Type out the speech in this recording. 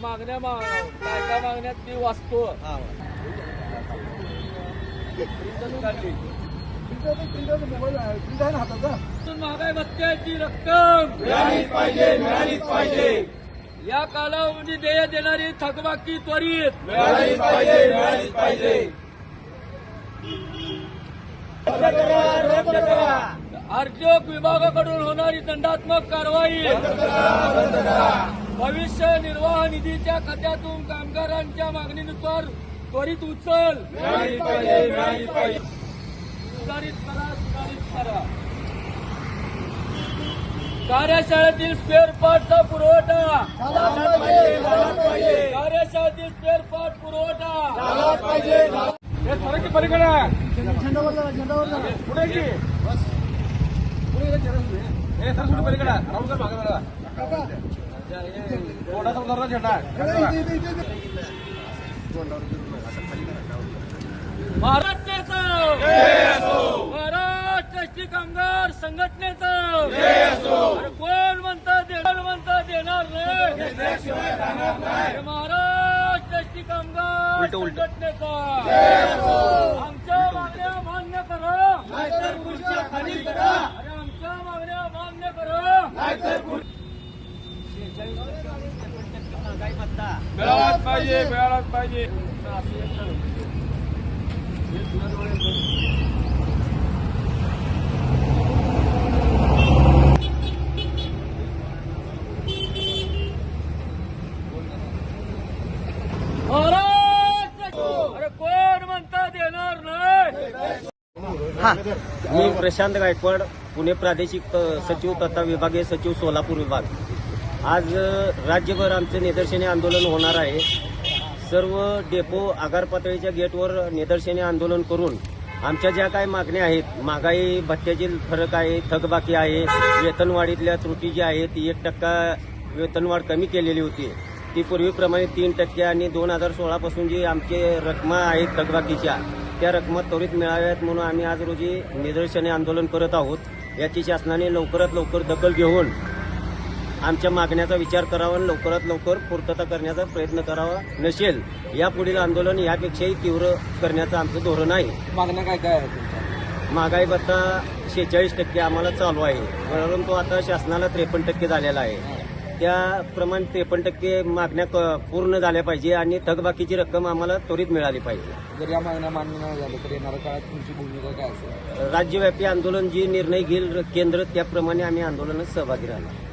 मागण्या काय काय मागण्यात मी वाचतो महागाई भत्त्याची रक्कम मिळालीच पाहिजे मिळालीच पाहिजे. या कालावधी देय देणारी थकबाकी त्वरित. मिळालीच पाहिजे मिळालीच पाहिजे. आर्थिक विभागाकडून होणारी दंडात्मक कारवाई. भविष्य निर्वाह निधीच्या खात्यातून कामगारांच्या मागणीनुसार त्वरित उचल. मिळाली पाहिजे मिळाली पाहिजे. सुधारित करा सुधारित करा. कार्यशाळेतील स्पेअर पार्टचा पुरवठा. कार्यशाळेतील स्पेअर पार्ट पुरवठा. हे थोडं की पलीकडे पुढे की? हे सर पलीकडे जरा. पोटाचा उतरला झेंडा महाराष्ट्राचं महाराष्ट्राची कामगार संघटनेचं. कोण म्हणता देणार म्हणता देणार नाही अरे महाराष्ट्राची कामगार संघटनेचा. आमच्या मागण्या मान्य करा. खाली करा अरे आमच्या मागण्या मान्य करा. मिळालाच पाहिजे मिळालाच पाहिजे महाराष्ट्र अरे कोण म्हणता देणार नाही मी प्रशांत गायकवाड पुणे प्रादेशिक सचिव तथा विभागीय सचिव सोलापूर विभाग. आज राज्यभर आमचे निदर्शने आंदोलन होणार आहे. सर्व डेपो आगार पातळीच्या गेटवर निदर्शने आंदोलन करून आमच्या ज्या काही मागण्या आहेत महागाई भत्त्याची फरक आहे थकबाकी आहे वेतनवाढीतल्या त्रुटी ज्या आहेत ती एक टक्का वेतनवाढ कमी केलेली होती. ती पूर्वीप्रमाणे तीन टक्के आणि दोन हजार सोळापासून जी आमचे रकमा आहेत थकबाकीच्या त्या रकमा त्वरित मिळाव्यात म्हणून आम्ही आज रोजी निदर्शने आंदोलन करत आहोत. याची शासनाने लवकरात लवकर दखल घेऊन आमच्या मागण्याचा विचार करावा आणि लवकरात लवकर पूर्तता करण्याचा प्रयत्न करावा नसेल यापुढील आंदोलन यापेक्षाही तीव्र करण्याचं आमचं धोरण आहे. मागण्या काय काय आहे महागाई भत्ता शेहेचाळीस टक्के आम्हाला चालू आहे. परंतु आता शासनाला त्रेपन्न टक्के झालेला आहे. त्याप्रमाणे त्रेपन्न टक्के मागण्या क- पूर्ण झाल्या पाहिजे आणि थकबाकीची रक्कम आम्हाला त्वरित मिळाली पाहिजे. जर या मागण्या मान्य नाही झाल्या तर येणाऱ्या काळात तुमची भूमिका काय असेल? राज्यव्यापी आंदोलन जे निर्णय घेईल केंद्र त्याप्रमाणे आम्ही आंदोलनात सहभागी राहणार.